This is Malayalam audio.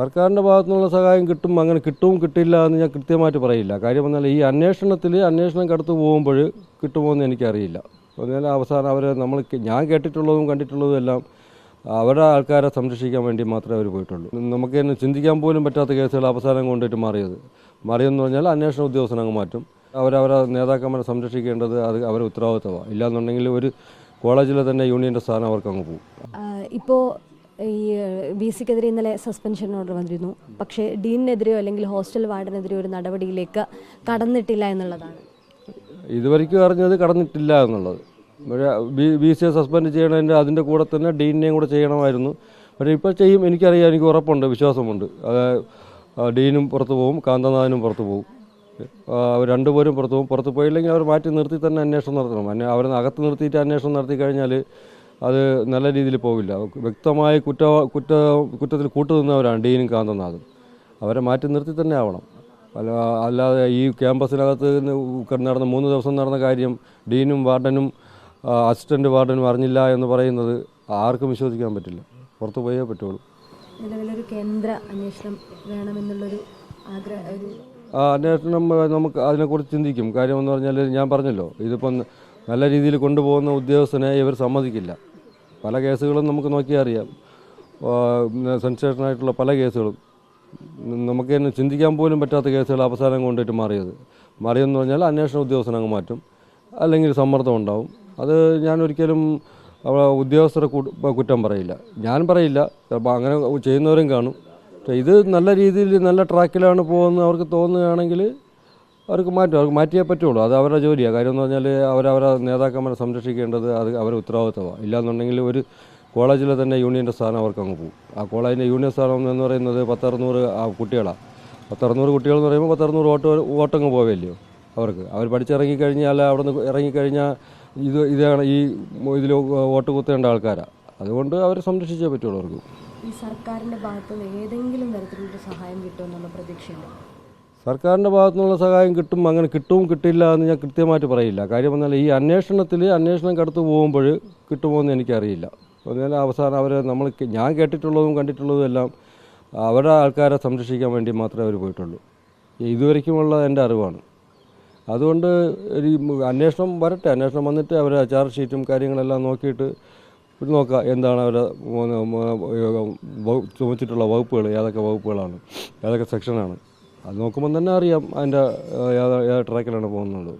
സർക്കാരിന്റെ ഭാഗത്തുനിന്നുള്ള സഹായം കിട്ടും അങ്ങനെ കിട്ടും കിട്ടില്ല എന്ന് ഞാൻ കൃത്യമായിട്ട് പറയില്ല. കാര്യം എന്നാൽ ഈ അന്വേഷണത്തിൽ അന്വേഷണം കടത്തു പോകുമ്പോൾ കിട്ടുമോ എന്ന് എനിക്കറിയില്ല. അതിനാൽ അവസാനം അവർ നമ്മൾ ഞാൻ കേട്ടിട്ടുള്ളതും കണ്ടിട്ടുള്ളതും എല്ലാം അവരുടെ ആൾക്കാരെ സംരക്ഷിക്കാൻ വേണ്ടി മാത്രമേ അവർ പോയിട്ടുള്ളൂ. നമുക്ക് തന്നെ ചിന്തിക്കാൻ പോലും പറ്റാത്ത കേസുകൾ അവസാനം കൊണ്ടിട്ട് മാറിയത്. മാറിയെന്ന് പറഞ്ഞാൽ അന്വേഷണ ഉദ്യോഗസ്ഥനെ മാറ്റും. അവരവരെ നേതാക്കന്മാരെ സംരക്ഷിക്കേണ്ടത് അത് അവരുടെ ഉത്തരവാദിത്തമാണ് ഇല്ലാന്നുണ്ടെങ്കിൽ ഒരു കോളേജിലെ തന്നെ യൂണിയന്റെ സ്ഥാനം അവർക്ക് അങ്ങ് പോകും ഇപ്പോൾ ഈ ബി സിക്കെതിരെ ഇന്നലെ സസ്പെൻഷൻ ഓർഡർ വന്നിരുന്നു. പക്ഷേ ഡീനിനെതിരെയോ അല്ലെങ്കിൽ ഹോസ്റ്റൽ വാർഡനെതിരെയോ ഒരു നടപടിയിലേക്ക് കടന്നിട്ടില്ല എന്നുള്ളതാണ്. ഇതുവരയ്ക്കും അറിഞ്ഞത് കടന്നിട്ടില്ല എന്നുള്ളത്. ബി സിയെ സസ്പെൻഡ് ചെയ്യണതിന്റെ അതിന്റെ കൂടെ തന്നെ ഡീനിനെയും കൂടെ ചെയ്യണമായിരുന്നു. പക്ഷേ ഇപ്പോൾ ചെയ്യും. എനിക്കറിയാം. എനിക്ക് ഉറപ്പുണ്ട്. വിശ്വാസമുണ്ട്. ഡീനും പുറത്തു പോകും കാന്തനാഥനും പുറത്തു പോകും അവർ രണ്ടുപേരും പുറത്തു പോകും പുറത്ത് പോയില്ലെങ്കിൽ അവർ മാറ്റി നിർത്തി തന്നെ അന്വേഷണം നടത്തണം. അവരെ അകത്ത് നിർത്തിയിട്ട് അന്വേഷണം നടത്തി കഴിഞ്ഞാൽ അത് നല്ല രീതിയിൽ പോവില്ല. വ്യക്തമായ കുറ്റ കുറ്റ കുറ്റത്തിൽ കൂട്ടുനിന്നവരാണ് ഡീനും കാന്തനാഥും. അവരെ മാറ്റി നിർത്തി തന്നെ ആവണം. അല്ല അല്ലാതെ ഈ ക്യാമ്പസിനകത്ത് നടന്ന മൂന്ന് ദിവസം നടന്ന കാര്യം ഡീനും വാർഡനും അസിസ്റ്റന്റ് വാർഡനും അറിഞ്ഞില്ല എന്ന് പറയുന്നത് ആർക്കും വിശ്വസിക്കാൻ പറ്റില്ല. പുറത്തു പോയേ പറ്റുള്ളൂ. നിലവിലൊരു കേന്ദ്ര അന്വേഷണം വേണമെന്നുള്ളൊരു അന്വേഷണം നമുക്ക് അതിനെക്കുറിച്ച് ചിന്തിക്കും. കാര്യമെന്ന് പറഞ്ഞാൽ ഞാൻ പറഞ്ഞല്ലോ ഇതിപ്പം നല്ല രീതിയിൽ കൊണ്ടുപോകുന്ന ഉദ്യോഗസ്ഥനെ ഇവർ സമ്മതിക്കില്ല. പല കേസുകളും നമുക്ക് നോക്കിയാൽ അറിയാം. സെൻസേഷനായിട്ടുള്ള പല കേസുകളും. നമുക്ക് തന്നെ ചിന്തിക്കാൻ പോലും പറ്റാത്ത കേസുകൾ അവസാനം കൊണ്ടിട്ട് മാറിയത്. മാറിയെന്ന് പറഞ്ഞാൽ അന്വേഷണ ഉദ്യോഗസ്ഥനെ അങ്ങ് മാറ്റും. അല്ലെങ്കിൽ സമ്മർദ്ദം ഉണ്ടാവും. അത് ഞാൻ ഒരിക്കലും ഉദ്യോഗസ്ഥരെ കുറ്റം പറയില്ല. ഞാൻ പറയില്ല. ചിലപ്പോൾ അങ്ങനെ ചെയ്യുന്നവരും കാണും. ഇത് നല്ല രീതിയിൽ നല്ല ട്രാക്കിലാണ് പോകുന്നത് അവർക്ക് തോന്നുകയാണെങ്കിൽ അവർക്ക് മാറ്റും അവർക്ക് മാറ്റിയേ പറ്റുള്ളൂ. അത് അവരുടെ ജോലിയാണ് കാര്യം എന്ന് പറഞ്ഞാൽ അവരവരെ നേതാക്കന്മാരെ സംരക്ഷിക്കേണ്ടത് അത് അവരുടെ ഉത്തരവാദിത്തമാണ് ഇല്ലാന്നുണ്ടെങ്കിൽ ഒരു കോളേജിൽ തന്നെ യൂണിയന്റെ സ്ഥാനം അവർക്ക് അങ്ങ് പോകും ആ കോളേജിന്റെ യൂണിയൻ സ്ഥാനം എന്ന് പറയുന്നത് പത്തറുന്നൂറ് ആ കുട്ടികളാണ് പത്തറുന്നൂറ് കുട്ടികൾ എന്ന് പറയുമ്പോൾ പത്തറുന്നൂറ് വോട്ട് വോട്ടങ്ങ് പോവില്ലയോ അവർക്ക്. അവർ പഠിച്ചിറങ്ങിക്കഴിഞ്ഞാൽ അവിടെ നിന്ന് ഇറങ്ങിക്കഴിഞ്ഞാൽ ഇത് ഇതാണ് ഈ ഇതിൽ വോട്ട് കുത്തേണ്ട ആൾക്കാരാണ് അതുകൊണ്ട് അവരെ സംരക്ഷിച്ചേ പറ്റുള്ളൂ അവർക്ക്. ഈ സർക്കാരിന്റെ ഭാഗത്തുനിന്ന് ഏതെങ്കിലും തരത്തിലുള്ള സഹായം കിട്ടുമെന്നുള്ള പ്രതീക്ഷയുണ്ട്? സർക്കാരിന്റെ ഭാഗത്തുനിന്നുള്ള സഹായം കിട്ടും അങ്ങനെ കിട്ടും കിട്ടില്ല എന്ന് ഞാൻ കൃത്യമായിട്ട് പറയില്ല. കാര്യം എന്നാൽ ഈ അന്വേഷണത്തിൽ അന്വേഷണം കടത്തു പോകുമ്പോൾ കിട്ടുമോ എന്ന് എനിക്കറിയില്ല. അതിനാൽ അവസാനം അവരെ നമ്മൾ ഞാൻ കേട്ടിട്ടുള്ളതും കണ്ടിട്ടുള്ളതും എല്ലാം അവരുടെ ആൾക്കാരെ സംരക്ഷിക്കാൻ വേണ്ടി മാത്രമേ അവർ പോയിട്ടുള്ളൂ. ഇതുവരയ്ക്കുമുള്ള എന്റെ അറിവാണ്. അതുകൊണ്ട് ഈ അന്വേഷണം വരട്ടെ അന്വേഷണം വന്നിട്ട് അവരെ ചാർജ് ഷീറ്റും കാര്യങ്ങളെല്ലാം നോക്കിയിട്ട് നോക്കുക നോക്കാം എന്താണ് അവരെ ചുമച്ചിട്ടുള്ള വകുപ്പുകൾ ഏതൊക്കെ വകുപ്പുകളാണ് ഏതൊക്കെ സെക്ഷനാണ് അത് നോക്കുമ്പോൾ തന്നെ അറിയാം അതിന്റെ ട്രാക്കിലാണ് പോകുന്നുള്ളത്